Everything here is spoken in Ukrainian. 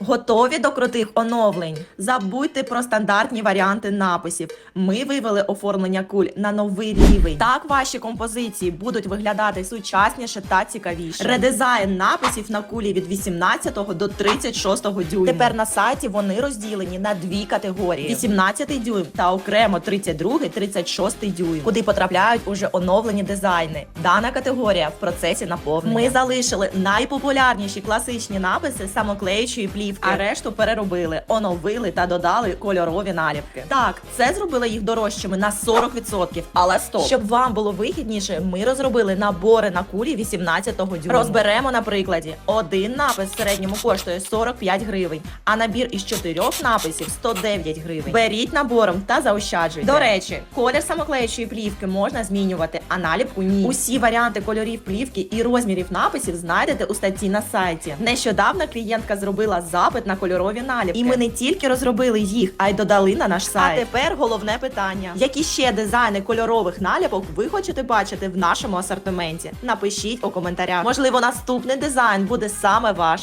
Готові до крутих оновлень? Забудьте про стандартні варіанти написів. Ми вивели оформлення куль на новий рівень. Так ваші композиції будуть виглядати сучасніше та цікавіше. Редизайн написів на кулі від 18 до 36 дюйму. Тепер на сайті вони розділені на дві категорії: 18 дюйм та окремо 32, 36 дюйм, куди потрапляють уже оновлені дизайни. Дана категорія в процесі наповнення. Ми залишили найпопулярніші класичні написи самоклеючої плівки, а решту переробили, оновили та додали кольорові наліпки. Так, це зробило їх дорожчими на 40%. Але стоп, щоб вам було вигідніше, ми розробили набори на кулі 18-го дюйму. Розберемо на прикладі. Один напис в середньому коштує 45 гривень, а набір із чотирьох написів 109 гривень. Беріть набором та заощаджуйте. До речі, колір самоклеючої плівки можна змінювати, а наліпку ні. Усі варіанти кольорів плівки і розмірів написів знайдете у статті на сайті. Нещодавно клієнтка зробила запит на кольорові наліпки. І ми не тільки розробили їх, а й додали на наш сайт. А тепер головне питання: які ще дизайни кольорових наліпок ви хочете бачити в нашому асортименті? Напишіть у коментарях. Можливо, наступний дизайн буде саме ваш.